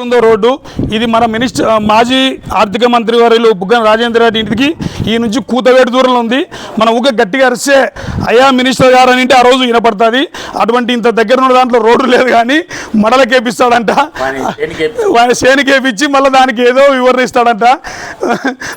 ఉందో రోడ్డు. ఇది మన మినిస్టర్ మాజీ ఆర్థిక మంత్రి వర్యులు బుగ్గన రాజేంద్ర రెడ్డి ఇంటికి ఈ నుంచి కూతవేడు దూరంలో ఉంది. మనం ఊక గట్టిగా అరిస్తే అయ్యా మినిస్టర్ గారు అని ఆ రోజు వినపడుతుంది. అటువంటి ఇంత దగ్గర ఉన్న దాంట్లో రోడ్డు లేదు కానీ మడలకేపిస్తాడంట ఆయన సేనికేపించి మళ్ళీ దానికి ఏదో వివరణ ఇస్తాడంట.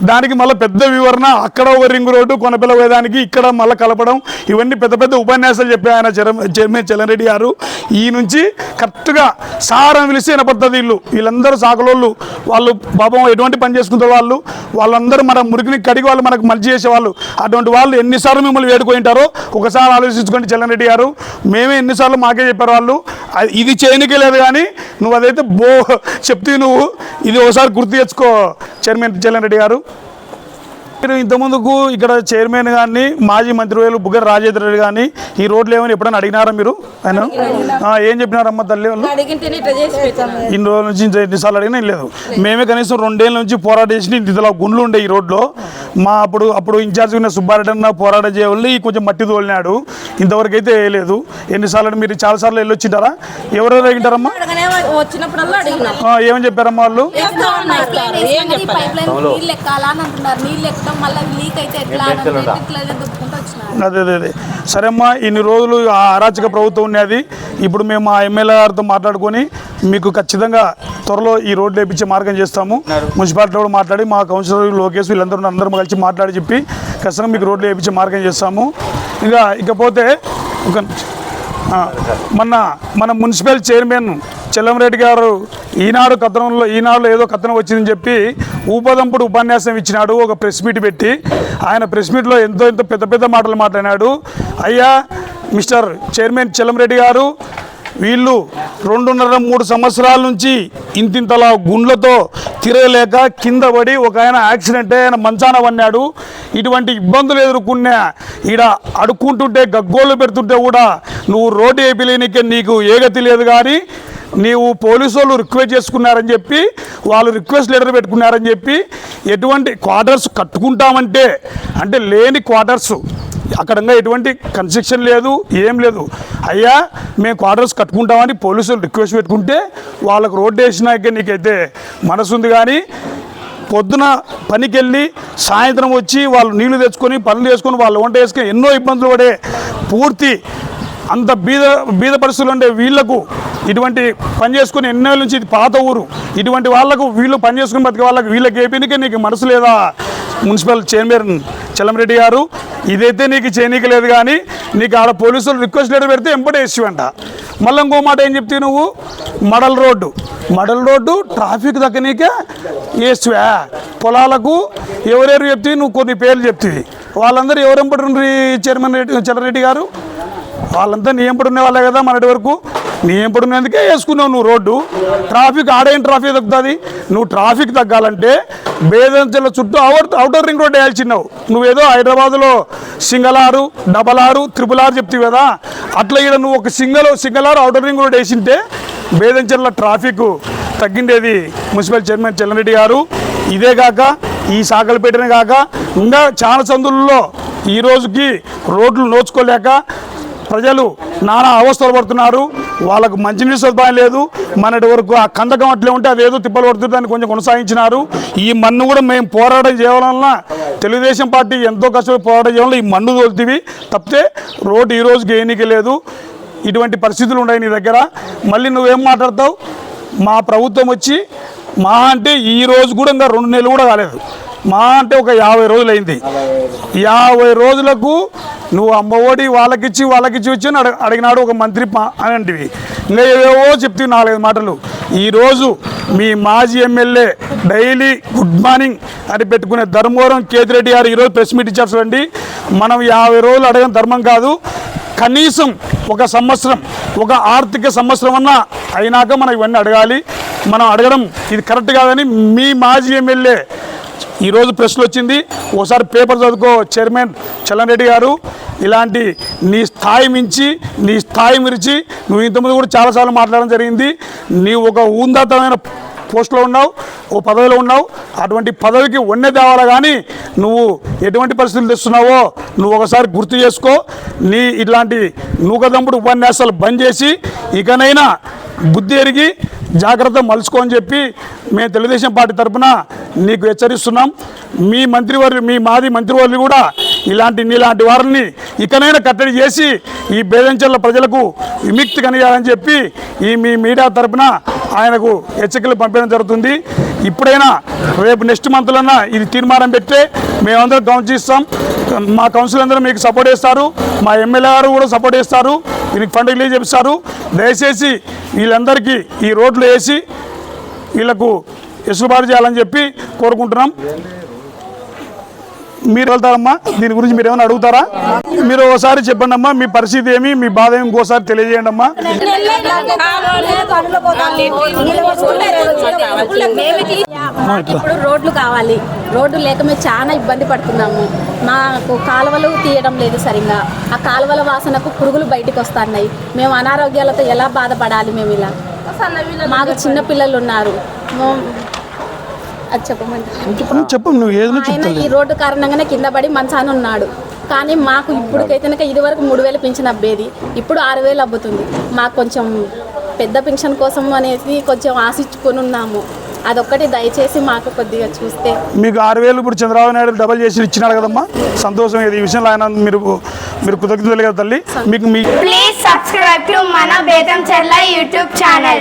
దానికి మళ్ళీ పెద్ద వివరణ అక్కడ ఒక రింగ్ రోడ్డు కొనపిల్ల పోయేదానికి ఇక్కడ మళ్ళీ కలపడం. ఇవన్నీ పెద్ద పెద్ద ఉపన్యాసాలు చెప్పి ఆయన చైర్మ- చైర్మన్ చలరెడ్డి గారు. ఈ నుంచి కరెక్ట్గా సారం పిలిస్తే వినపడుతుంది వీళ్ళు. వీళ్ళందరూ సాగులోళ్ళు. వాళ్ళు పాపం ఎటువంటి పని చేసుకుంటారు వాళ్ళు వాళ్ళందరూ మన మురికిని కడిగి వాళ్ళు మనకు మంచి చేసేవాళ్ళు. అటువంటి వాళ్ళు ఎన్నిసార్లు మిమ్మల్ని వేడుకుంటారో ఒకసారి ఆలోచించుకోండి చలరెడ్డి గారు. మేమే ఎన్నిసార్లు మాకే చెప్పారు వాళ్ళు. అది- ఇది చేయనికే లేదు కానీ నువ్వు అదైతే బో చెప్తే నువ్వు ఇది ఒకసారి గుర్తు తెచ్చుకో చైర్మన్ చలన్ రెడ్డి గారు. మీరు ఇంతకుముందుకు ఇక్కడ చైర్మన్ గారిని మాజీ మంత్రివేలు బుగ్గర రాజేంద్ర రెడ్డి గారిని ఈ రోడ్లు ఏమని ఎప్పుడైనా అడిగినారా మీరు? ఆయన? ఏం చెప్పినారమ్మ తల్లి వాళ్ళు? ఇన్ని రోజుల నుంచి ఎన్నిసార్లు అడిగినా లేదు. మేమే కనీసం రెండేళ్ళ నుంచి పోరాటం చేసి ఇంతలా గుండ్లు ఉండే ఈ రోడ్లో మా అప్పుడు అప్పుడు ఇన్ఛార్జ్ ఉన్న సుబ్బారెడ్డి అన్న పోరాటం చేయవల్లి కొంచెం మట్టి తోలినాడు. ఇంతవరకు అయితే వేయలేదు ఎన్నిసార్లు అంటే మీరు చాలాసార్లు వెళ్ళొచ్చింటారా? ఎవరెవరు అడిగింటారమ్మా? ఏమని చెప్పారమ్మా వాళ్ళు? మళ్ళీ లీక్ అయితే ఎట్లా అదే అదే అదే. సరే అమ్మా ఇన్ని రోజులు ఆ అరాచక ప్రభుత్వం ఉన్నది ఇప్పుడు మేము మా ఎమ్మెల్యే గారితో మాట్లాడుకొని మీకు ఖచ్చితంగా త్వరలో ఈ రోడ్డు వేపించే మార్గం చేస్తాము. మున్సిపాలిటీ కూడా మాట్లాడి మా కౌన్సిలర్ లోకేష్ వీళ్ళందరూ అందరం కలిసి మాట్లాడి చెప్పి ఖచ్చితంగా మీకు రోడ్లు వేపించే మార్గం చేస్తాము. ఇంకా ఇకపోతే ఒక ఆ, మొన్న మన మున్సిపల్ చైర్మన్ చెల్లంరెడ్డి గారు ఈనాడు కథనంలో ఈనాడులో ఏదో కథనం వచ్చిందని చెప్పి ఊపదంపుడు ఉపన్యాసం ఇచ్చినాడు ఒక ప్రెస్ మీట్ పెట్టి. ఆయన ప్రెస్ మీట్లో ఎంతో ఎంతో పెద్ద పెద్ద మాటలు మాట్లాడినాడు. అయ్యా మిస్టర్ చైర్మన్ చెల్లంరెడ్డి గారు వీళ్ళు రెండున్నర మూడు సంవత్సరాల నుంచి ఇంతింతలా గుండ్లతో తిరగలేక కింద పడి ఒక ఆయన యాక్సిడెంట్ ఆయన మంచాన పన్నాడు ఇటువంటి ఇబ్బందులు ఎదుర్కొన్నా ఈడ అడుక్కుంటుంటే గగ్గోళ్ళు పెడుతుంటే కూడా నువ్వు రోడ్డు వేయలేనికే నీకు ఏగతి లేదు కానీ నీవు పోలీసు వాళ్ళు రిక్వెస్ట్ చేసుకున్నారని చెప్పి వాళ్ళు రిక్వెస్ట్ లెటర్ పెట్టుకున్నారని చెప్పి ఎటువంటి క్వార్టర్స్ కట్టుకుంటామంటే అంటే లేని క్వార్టర్స్. అక్కడ ఎటువంటి కన్స్ట్రక్షన్ లేదు ఏం లేదు. అయ్యా మేము క్వార్టర్స్ కట్టుకుంటామని పోలీసులు రిక్వెస్ట్ పెట్టుకుంటే వాళ్ళకు రోడ్డు వేసినాకే నీకైతే మనసు ఉంది కానీ పొద్దున పనికి వెళ్ళి సాయంత్రం వచ్చి వాళ్ళు నీళ్ళు తెచ్చుకొని పనులు చేసుకొని వాళ్ళు వంట చేసుకొని ఎన్నో ఇబ్బందులు పడే పూర్తి అంత బీద బీద పరిస్థితులు ఉండే వీళ్ళకు ఇటువంటి పని చేసుకుని ఎన్నేళ్ళ నుంచి ఇది పాత ఊరు. ఇటువంటి వాళ్ళకు వీళ్ళు పని చేసుకుని బతికే వాళ్ళకి వీళ్ళకి ఏపీనికే నీకు మనసు లేదా? మున్సిపల్ చైర్మన్ చలంరెడ్డి గారు ఇదైతే నీకు చేయనీకి లేదు కానీ నీకు ఆడ పోలీసులు రిక్వెస్ట్ లెటర్ పెడితే ఎంపటే అంట మళ్ళీ ఇంకో మాట ఏం చెప్తే నువ్వు? Madal road. Madal road traffic దక్కనీకే వేస్తువా పొలాలకు ఎవరెవరు చెప్తే నువ్వు కొన్ని పేర్లు చెప్తివి. వాళ్ళందరూ ఎవరెంపటి చైర్మన్ రెడ్డి చలరెడ్డి గారు? వాళ్ళంతా నీ ఎంపడి ఉన్న కదా మనటి వరకు. నీ ఎంపడి వేసుకున్నావు నువ్వు రోడ్డు. ట్రాఫిక్ ఆడేం ట్రాఫిక్ తగ్గుతుంది? నువ్వు ట్రాఫిక్ తగ్గాలంటే బేదంచెల చుట్టూ అవుట్ అవుటర్ రింగ్ రోడ్ వేయాల్సినావు. నువ్వేదో హైదరాబాద్లో సింగల్ ఆరు డబల్ ఆరు త్రిపుల్ ఆరు చెప్తావు కదా? అట్లా ఇక్కడ నువ్వు ఒక సింగల్ సింగల్ ఆరు అవుటర్ రింగ్ రోడ్ వేసింటే బేదంచెల ట్రాఫిక్ తగ్గిండేది మున్సిపల్ చైర్మన్ చెల్లరెడ్డి గారు. ఇదే కాక ఈ సాకలపేటనే కాక ఇంకా చాలా సందులలో ఈ రోజుకి రోడ్లు నోచుకోలేక ప్రజలు నానా అవస్థలు పడుతున్నారు. వాళ్ళకు మంచినీటి సదుపాయం లేదు. మనటి వరకు ఆ కందకం అట్లే ఉంటే అదేదో తిప్పలు పడుతుందని కొంచెం కొనసాగించినారు. ఈ మన్ను కూడా మేము పోరాటం చేయడం వలన తెలుగుదేశం పార్టీ ఎంతో కష్టపడి పోరాటం చేయవలన ఈ మన్ను తోలుతీవి. తప్పితే రోడ్డు ఈ రోజుకి ఏనిక లేదు. ఇటువంటి పరిస్థితులు ఉన్నాయి నీ దగ్గర. మళ్ళీ నువ్వేం మాట్లాడతావు? మా ప్రభుత్వం వచ్చి మా అంటే ఈ రోజు కూడా ఇంకా రెండు నెలలు కూడా కాలేదు. మా అంటే ఒక యాభై రోజులు అయింది యాభై రోజులకు నువ్వు అమ్మఒడి వాళ్ళకిచ్చి వాళ్ళకిచ్చి వచ్చి అని అడిగినాడు ఒక మంత్రి పా- అని ఇంకా ఏవేవో చెప్తే నాలుగైదు మాటలు. ఈరోజు మీ మాజీ ఎమ్మెల్యే డైలీ గుడ్ మార్నింగ్ అని పెట్టుకునే ధర్మవరం కేతిరెడ్డి గారు ఈరోజు ప్రెస్ మీట్ ఇచ్చారు చూడండి మనం యాభై రోజులు అడగడం ధర్మం కాదు. కనీసం ఒక సంవత్సరం ఒక ఆర్థిక సంవత్సరం అన్నా అయినాక మనం ఇవన్నీ అడగాలి. మనం అడగడం ఇది కరెక్ట్ కాదని మీ మాజీ ఎమ్మెల్యే ఈరోజు ప్రెస్లో వచ్చింది ఒకసారి పేపర్ చదువుకో చైర్మన్ చలన్ రెడ్డి గారు. ఇలాంటి నీ స్థాయి మించి నీ స్థాయి మిరిచి నువ్వు ఇంతకుముందు కూడా చాలాసార్లు మాట్లాడడం జరిగింది. నీవు ఒక ఊందాతమైన పోస్ట్లో ఉన్నావు ఓ పదవిలో ఉన్నావు. అటువంటి పదవికి వన్నె తేవాలి కానీ నువ్వు ఎటువంటి పరిస్థితులు తెస్తున్నావో నువ్వు ఒకసారి గుర్తు చేసుకో. నీ ఇట్లాంటి నూకదంపుడు ఉపన్యాసాలు బంద్ చేసి ఇకనైనా బుద్ధి ఎరిగి జాగ్రత్త మలుచుకో అని చెప్పి మేము తెలుగుదేశం పార్టీ తరఫున నీకు హెచ్చరిస్తున్నాం. మీ మంత్రివర్యు మీ మాది మంత్రివర్యులు కూడా ఇలాంటి నీలాంటి వారిని ఇకనైనా కట్టడి చేసి ఈ బేదంచెల ప్రజలకు విముక్తి కనియాలని చెప్పి ఈ మీ మీడియా తరపున ఆయనకు హెచ్చరికలు పంపడం జరుగుతుంది. ఇప్పుడైనా రేపు నెక్స్ట్ మంత్లన్నా ఇది తీర్మానం పెడితే మేమందరం కౌన్సిస్తాం మా కౌన్సిల్ అందరూ మీకు సపోర్ట్ చేస్తారు. మా ఎమ్మెల్యే గారు కూడా సపోర్ట్ చేస్తారు. దీనికి ఫండ్ రిలీజ్ చేస్తారు దయచేసి వీళ్ళందరికీ ఈ రోడ్లు వేసి వీళ్ళకు ఎసులుబాటు చేయాలని చెప్పి కోరుకుంటున్నాం. మీరు వెళ్తారమ్మా? దీని గురించి మీరు ఏమైనా అడుగుతారా? మీరు ఒకసారి చెప్పండి అమ్మా మీ పరిస్థితి ఏమి మీ బాధ ఏమి ఇంకోసారి తెలియజేయండి అమ్మా. ఇప్పుడు రోడ్లు కావాలి. రోడ్డు లేక మేము చాలా ఇబ్బంది పడుతున్నాము. మాకు కాలువలు తీయడం లేదు సరిగా ఆ కాలువల వాసనకు పురుగులు బయటకు వస్తున్నాయి. మేము అనారోగ్యాలతో ఎలా బాధపడాలి మేము ఇలా? మాకు చిన్న పిల్లలు ఉన్నారు. అది చెప్పమంటారు చెప్పు ఆయన ఈ రోడ్డు కారణంగానే కింద పడి మంచాన ఉన్నాడు. కానీ మాకు ఇప్పటికైతే ఇది వరకు మూడు వేలు పింఛన్ అబ్బేది. ఇప్పుడు ఆరు వేలు అబ్బుతుంది. మాకు కొంచెం పెద్ద పింఛన్ కోసం అనేది కొంచెం ఆశించుకొని ఉన్నాము. అదొక్కటి దయచేసి మాకు కొద్దిగా చూస్తే. మీకు ఆరు వేలు ఇప్పుడు చంద్రబాబు నాయుడు డబల్ చేసి ఇచ్చినాడు కదమ్మా? సంతోషం ఇది ఈ విషయంలో ఆయన మీరు మీరు కృతజ్ఞతలు కదా తల్లి? మీకు మీ Please subscribe to Mana Betam Chella YouTube channel.